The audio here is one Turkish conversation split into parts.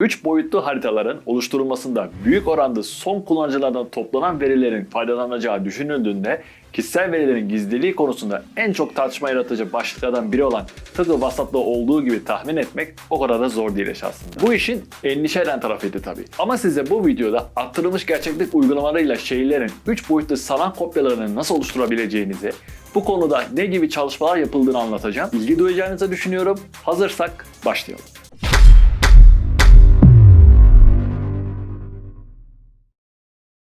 3 boyutlu haritaların oluşturulmasında büyük oranda son kullanıcılardan toplanan verilerin faydalanacağı düşünüldüğünde kişisel verilerin gizliliği konusunda en çok tartışma yaratıcı başlıklardan biri olan tıkı vasatlığı olduğu gibi tahmin etmek o kadar da zor değil esasında. Bu işin endişe eden tarafıydı tabii. Ama size bu videoda arttırılmış gerçeklik uygulamalarıyla şehirlerin 3 boyutlu sanal kopyalarını nasıl oluşturabileceğinizi, bu konuda ne gibi çalışmalar yapıldığını anlatacağım. İlgi duyacağınızı düşünüyorum. Hazırsak başlayalım.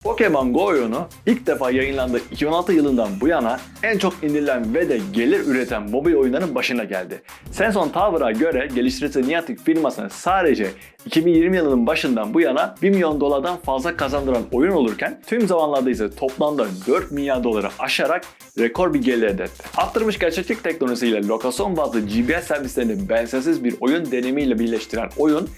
Pokemon Go oyunu ilk defa yayınlandığı 2016 yılından bu yana en çok indirilen ve de gelir üreten mobil oyunların başına geldi. Senson Tower'a göre geliştiricisi Niantic firmasına sadece 2020 yılının başından bu yana 1 milyon dolardan fazla kazandıran oyun olurken tüm zamanlarda ise toplamda 4 milyar doları aşarak rekor bir gelir elde etti. Arttırmış gerçeklik teknolojisiyle lokasyon bazlı GPS servislerini benzersiz bir oyun deneyimiyle birleştiren oyun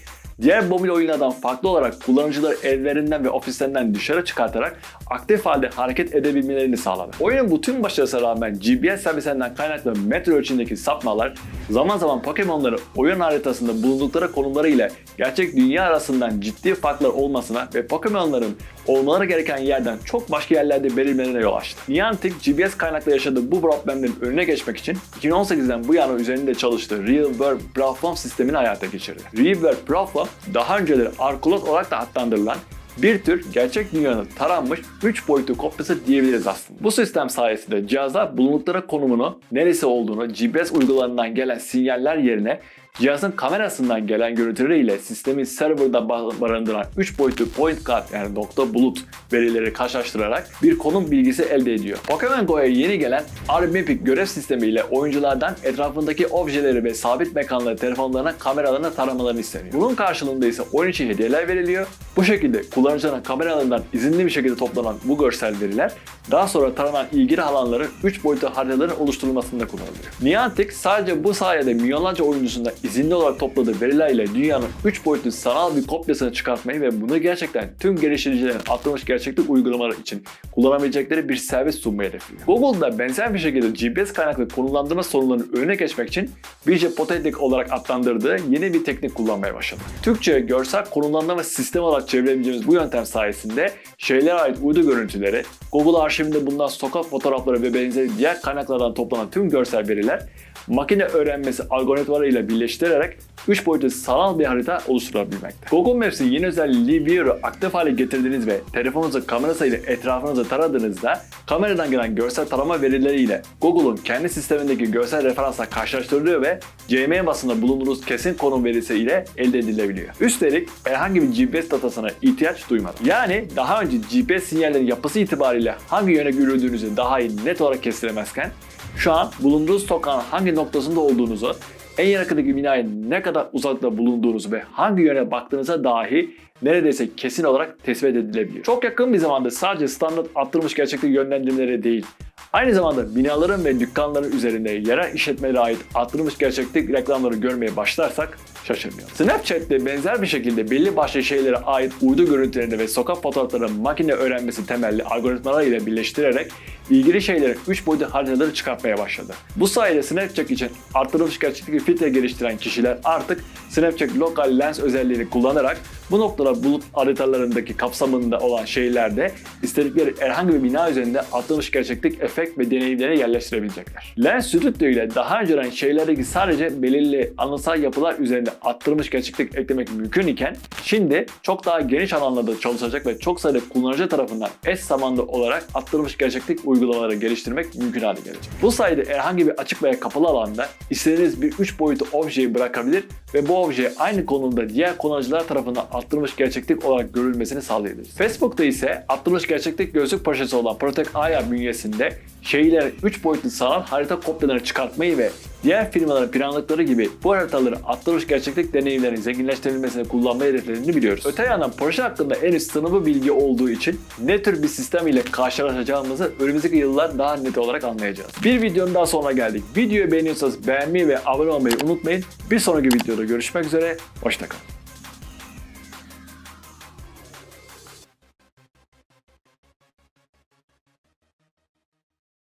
Diğer mobil oyunlardan farklı olarak kullanıcıları evlerinden ve ofislerinden dışarı çıkartarak aktif halde hareket edebilmelerini sağladı. Oyunun bu tüm başarısına rağmen GPS servislerinden kaynaklı metro ölçündeki sapmalar zaman zaman Pokemon'ları oyun haritasında bulundukları konumları ile gerçek dünya arasından ciddi farklar olmasına ve Pokemon'ların olmaları gereken yerden çok başka yerlerde belirmelerine yol açtı. Niantic GPS kaynaklı yaşadığı bu problemlerin önüne geçmek için 2018'den bu yana üzerinde çalıştığı Real World Platform sistemini hayata geçirdi. Real World Platform daha önceleri Arkulot olarak da adlandırılan bir tür gerçek dünyanın taranmış 3 boyutlu kopyası diyebiliriz aslında. Bu sistem sayesinde cihazlar bulundukları konumunu, neresi olduğunu GPS uygulamalarından gelen sinyaller yerine cihazın kamerasından gelen görüntüleriyle sistemin serverda barındıran 3 boyutlu point cloud yani nokta bulut verileri karşılaştırarak bir konum bilgisi elde ediyor. Pokemon Go'ya yeni gelen RMAPIC görev sistemiyle oyunculardan etrafındaki objeleri ve sabit mekanları telefonlarına kameralarına taramalarını isteniyor. Bunun karşılığında ise oyun içi hediyeler veriliyor. Bu şekilde kullanıcıların kameralarından izinli bir şekilde toplanan bu görsel veriler daha sonra taranan ilgili alanların 3 boyutlu haritaların oluşturulmasında kullanılıyor. Niantic sadece bu sayede milyonlarca oyuncusunda izinli olarak topladığı verilerle dünyanın 3 boyutlu sanal bir kopyasını çıkartmayı ve bunu gerçekten tüm geliştiricilerin atlamış gerçeklik uygulamaları için kullanabilecekleri bir servis sunmayı hedefliyor. Google da benzer bir şekilde GPS kaynaklı konumlandırma sorunlarının önüne geçmek için Visual Poetic olarak adlandırdığı yeni bir teknik kullanmaya başladı. Türkçe görsel konumlandırma sistemi olarak çevirebileceğimiz bu yöntem sayesinde şeylere ait uydu görüntüleri, Google arşivinde bulunan sokak fotoğrafları ve benzeri diğer kaynaklardan toplanan tüm görsel veriler makine öğrenmesi algoritmalarıyla birleştirerek 3 boyutlu sanal bir harita oluşturabilmekte. Google Maps'i yeni özelliği View'u aktif hale getirdiğiniz ve telefonunuzu kamerasıyla etrafınızı taradığınızda kameradan gelen görsel tarama verileriyle Google'un kendi sistemindeki görsel referansla karşılaştırılıyor ve CM basında bulunduğunuz kesin konum verisi ile elde edilebiliyor. Üstelik herhangi bir GPS datasına ihtiyaç duymadan. Yani daha önce GPS sinyallerin yapısı itibariyle hangi yöne yürüdüğünüzü daha iyi net olarak kestiremezken şu an bulunduğunuz sokağın hangi noktasında olduğunuzu, en yakındaki binaya ne kadar uzakta bulunduğunuzu ve hangi yöne baktığınıza dahi neredeyse kesin olarak tespit edilebiliyor. Çok yakın bir zamanda sadece standart arttırılmış gerçeklik yönlendirmeleri değil, Aynı zamanda binaların ve dükkanların üzerinde yerel işletmelere ait arttırılmış gerçeklik reklamları görmeye başlarsak şaşırmayalım. Snapchat'te benzer bir şekilde belli başlı şeylere ait uydu görüntülerini ve sokak fotoğraflarını makine öğrenmesi temelli algoritmalar ile birleştirerek ilgili şeylerin 3 boyutlu haritaları çıkartmaya başladı. Bu sayede Snapchat için arttırılmış gerçeklik filtre geliştiren kişiler artık Snapchat Local Lens özelliğini kullanarak bu noktalar bulut haritalarındaki kapsamında olan şeylerde istedikleri herhangi bir bina üzerinde arttırılmış gerçeklik efekt ve deneyimleri yerleştirebilecekler. Lens Studio ile daha önceden şeylerdeki sadece belirli anıtsal yapılar üzerinde arttırılmış gerçeklik eklemek mümkün iken şimdi çok daha geniş alanlarda çalışacak ve çok sayıda kullanıcı tarafından eş zamanlı olarak arttırılmış gerçeklik uygulamaları geliştirmek mümkün hale gelecek. Bu sayede herhangi bir açık veya kapalı alanda istediğiniz bir 3 boyutlu objeyi bırakabilir ve bu obje aynı konumda diğer kullanıcılar tarafından arttırılmış gerçeklik olarak görülmesini sağlayabiliriz. Facebook'ta ise arttırılmış gerçeklik gözlük projesi olan Protect AR bünyesinde şehirlere 3 boyutlu sanal harita kopyalarını çıkartmayı ve diğer firmaların planladıkları gibi bu haritaları arttırılmış gerçeklik deneyimlerinin zenginleştirilmesine kullanmayı hedeflediğini biliyoruz. Öte yandan proje hakkında en üst sınıfı bilgi olduğu için ne tür bir sistem ile karşılaşacağımızı önümüzdeki yıllar daha net olarak anlayacağız. Bir videonun daha sonuna geldik. Videoyu beğeniyorsanız beğenmeyi ve abone olmayı unutmayın. Bir sonraki videoda görüşmek üzere. Hoşçakalın.